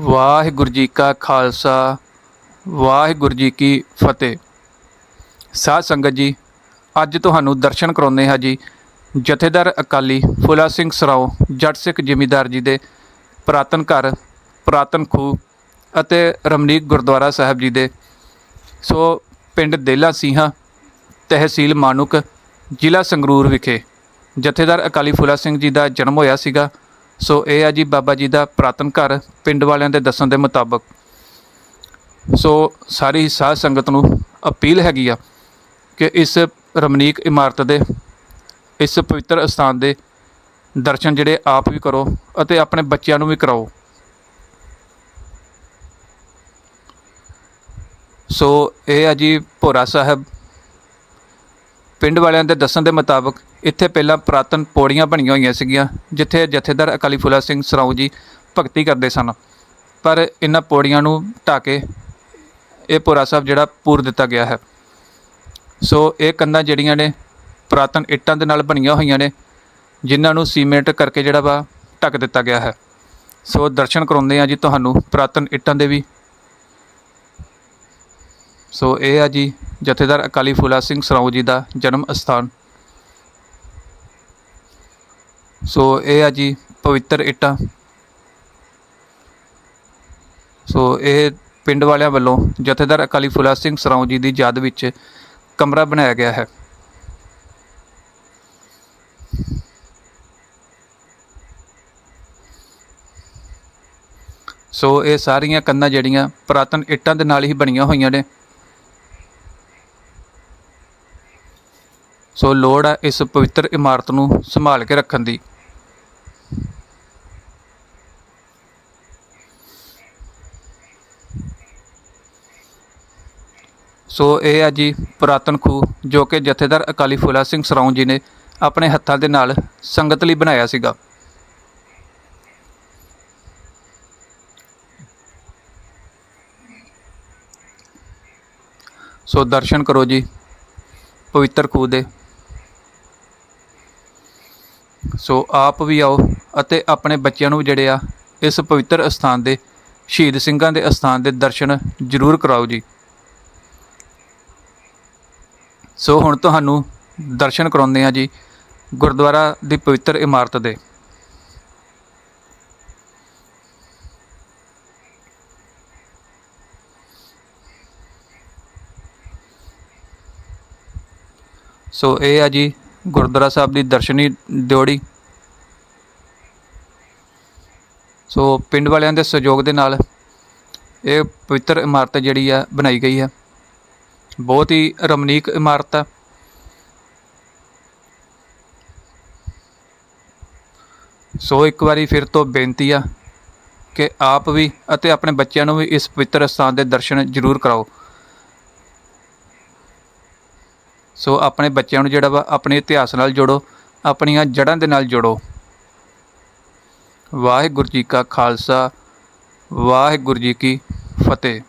ਵਾਹਿਗੁਰੂ ਜੀ ਕਾ ਖਾਲਸਾ, ਵਾਹਿਗੁਰੂ ਜੀ ਕੀ ਫਤਿਹ। ਸਾਧ ਸੰਗਤ ਜੀ, ਅੱਜ ਤੁਹਾਨੂੰ ਦਰਸ਼ਨ ਕਰਾਉਂਦੇ ਹਾਂ ਜੀ, ਜਥੇਦਾਰ ਅਕਾਲੀ ਫੁਲਾ ਸਿੰਘ ਸਰਾਓ, ਜੱਟ ਸਿੱਖ ਜ਼ਿਮੀਦਾਰ ਜੀ ਦੇ ਪੁਰਾਤਨ ਘਰ, ਪੁਰਾਤਨ ਖੂਹ ਅਤੇ ਰਮਨੀਕ ਗੁਰਦੁਆਰਾ ਸਾਹਿਬ ਜੀ ਦੇ। ਸੋ ਪਿੰਡ ਦੇਲਾ ਸਿੰਘਾ ਤਹਿਸੀਲ ਮਾਨੁਕ, ਜ਼ਿਲ੍ਹਾ ਸੰਗਰੂਰ ਵਿਖੇ ਜਥੇਦਾਰ ਅਕਾਲੀ ਫੁਲਾ ਸਿੰਘ ਜੀ ਦਾ ਜਨਮ ਹੋਇਆ ਸੀਗਾ। ਸੋ ਇਹ ਆ ਜੀ ਬਾਬਾ ਜੀ ਦਾ ਪੁਰਾਤਨ ਘਰ ਪਿੰਡ ਵਾਲਿਆਂ ਦੇ ਦੱਸਣ ਦੇ ਮੁਤਾਬਕ। ਸੋ ਸਾਰੀ ਸਾਧ ਸੰਗਤ ਨੂੰ ਅਪੀਲ ਹੈਗੀ ਆ ਕਿ ਇਸ ਰਮਨੀਕ ਇਮਾਰਤ ਦੇ, ਇਸ ਪਵਿੱਤਰ ਸਥਾਨ ਦੇ ਦਰਸ਼ਨ ਜਿਹੜੇ ਆਪ ਵੀ ਕਰੋ ਅਤੇ ਆਪਣੇ ਬੱਚਿਆਂ ਨੂੰ ਵੀ ਕਰਾਓ। ਸੋ ਇਹ ਆ ਜੀ ਭੋਰਾ ਸਾਹਿਬ। ਪਿੰਡ ਵਾਲਿਆਂ ਦੇ ਦੱਸਣ ਦੇ ਮੁਤਾਬਕ ਇੱਥੇ ਪਹਿਲਾਂ ਪੁਰਾਤਨ ਪੌੜੀਆਂ ਬਣੀਆਂ ਹੋਈਆਂ ਸੀਗੀਆਂ, ਜਿੱਥੇ ਜਥੇਦਾਰ ਅਕਾਲੀ ਫੁੱਲਾ ਸਿੰਘ ਸਰਾਉ ਜੀ ਭਗਤੀ ਕਰਦੇ ਸਨ। ਪਰ ਇਹਨਾਂ ਪੌੜੀਆਂ ਨੂੰ ਢਾਹ ਕੇ ਇਹ ਭੋਰਾ ਸਾਹਿਬ ਜਿਹੜਾ ਪੂਰ ਦਿੱਤਾ ਗਿਆ ਹੈ। ਸੋ ਇਹ ਕੰਧਾਂ ਜਿਹੜੀਆਂ ਨੇ ਪੁਰਾਤਨ ਇੱਟਾਂ ਦੇ ਨਾਲ ਬਣੀਆਂ ਹੋਈਆਂ ਨੇ, ਜਿਨ੍ਹਾਂ ਨੂੰ ਸੀਮੈਂਟ ਕਰਕੇ ਜਿਹੜਾ ਵਾ ਢੱਕ ਦਿੱਤਾ ਗਿਆ ਹੈ। ਸੋ ਦਰਸ਼ਨ ਕਰਾਉਂਦੇ ਆ ਜੀ ਤੁਹਾਨੂੰ ਪੁਰਾਤਨ ਇੱਟਾਂ ਦੇ ਵੀ। ਸੋ ਇਹ ਆ ਜੀ ਜਥੇਦਾਰ ਅਕਾਲੀ ਫੂਲਾ ਸਿੰਘ ਸਰਾਉ ਜੀ ਦਾ ਜਨਮ ਅਸਥਾਨ ਸੋ ਇਹ ਆ ਜੀ ਪਵਿੱਤਰ ਇੱਟਾਂ। ਸੋ ਇਹ ਪਿੰਡ ਵਾਲਿਆਂ ਵੱਲੋਂ ਜਥੇਦਾਰ ਅਕਾਲੀ ਫੁਲਾ ਸਿੰਘ ਸਰਾਉ ਜੀ ਦੀ ਯਾਦ ਵਿੱਚ ਕਮਰਾ ਬਣਾਇਆ ਗਿਆ ਹੈ। ਸੋ ਇਹ ਸਾਰੀਆਂ ਕੰਨਾਂ ਜਿਹੜੀਆਂ ਪੁਰਾਤਨ ਇੱਟਾਂ ਦੇ ਨਾਲ ਹੀ ਬਣੀਆਂ ਹੋਈਆਂ ਨੇ। ਸੋ ਲੋੜ ਹੈ ਇਸ ਪਵਿੱਤਰ ਇਮਾਰਤ ਨੂੰ ਸੰਭਾਲ ਕੇ ਰੱਖਣ ਦੀ। ਸੋ ਇਹ ਆ ਜੀ ਪੁਰਾਤਨ ਖੂਹ, ਜੋ ਕਿ ਜਥੇਦਾਰ ਅਕਾਲੀ ਫੂਲਾ ਸਿੰਘ ਸਰਾਉਂ ਜੀ ਨੇ ਆਪਣੇ ਹੱਥਾਂ ਦੇ ਨਾਲ ਸੰਗਤ ਲਈ ਬਣਾਇਆ ਸੀਗਾ। ਸੋ ਦਰਸ਼ਨ ਕਰੋ ਜੀ, ਪਵਿੱਤਰ ਖੂਹ ਦੇ। ਸੋ ਆਪ ਵੀ ਆਓ ਅਤੇ ਆਪਣੇ ਬੱਚਿਆਂ ਨੂੰ ਜਿਹੜੇ ਆ, ਇਸ ਪਵਿੱਤਰ ਅਸਥਾਨ ਦੇ, ਸ਼ਹੀਦ ਸਿੰਘਾਂ ਦੇ ਅਸਥਾਨ ਦੇ ਦਰਸ਼ਨ ਜ਼ਰੂਰ ਕਰਾਓ ਜੀ। ਸੋ ਹੁਣ ਤੁਹਾਨੂੰ ਦਰਸ਼ਨ ਕਰਾਉਂਦੇ ਹਾਂ ਜੀ ਗੁਰਦੁਆਰਾ ਦੀ ਪਵਿੱਤਰ ਇਮਾਰਤ ਦੇ। ਸੋ ਇਹ ਆ ਜੀ ਗੁਰਦੁਆਰਾ ਸਾਹਿਬ ਦੀ ਦਰਸ਼ਨੀ ਦਿਓੜੀ। ਸੋ ਪਿੰਡ ਵਾਲਿਆਂ ਦੇ ਸਹਿਯੋਗ ਦੇ ਨਾਲ ਇਹ ਪਵਿੱਤਰ ਇਮਾਰਤ ਜਿਹੜੀ ਆ ਬਣਾਈ ਗਈ ਹੈ। ਬਹੁਤ ਹੀ ਰਮਨੀਕ ਇਮਾਰਤ ਹੈ। ਸੋ ਇੱਕ ਵਾਰੀ ਫਿਰ ਤੋਂ ਬੇਨਤੀ ਆ ਕਿ ਆਪ ਵੀ ਅਤੇ ਆਪਣੇ ਬੱਚਿਆਂ ਨੂੰ ਵੀ ਇਸ ਪਵਿੱਤਰ ਸਥਾਨ ਦੇ ਦਰਸ਼ਨ ਜ਼ਰੂਰ ਕਰਾਓ। ਸੋ ਆਪਣੇ ਬੱਚਿਆਂ ਨੂੰ ਜਿਹੜਾ ਵਾ ਆਪਣੇ ਇਤਿਹਾਸ ਨਾਲ ਜੋੜੋ, ਆਪਣੀਆਂ ਜੜ੍ਹਾਂ ਦੇ ਨਾਲ ਜੋੜੋ। ਵਾਹਿਗੁਰੂ ਜੀ ਕਾ ਖਾਲਸਾ, ਵਾਹਿਗੁਰੂ ਜੀ ਕੀ ਫਤਿਹ।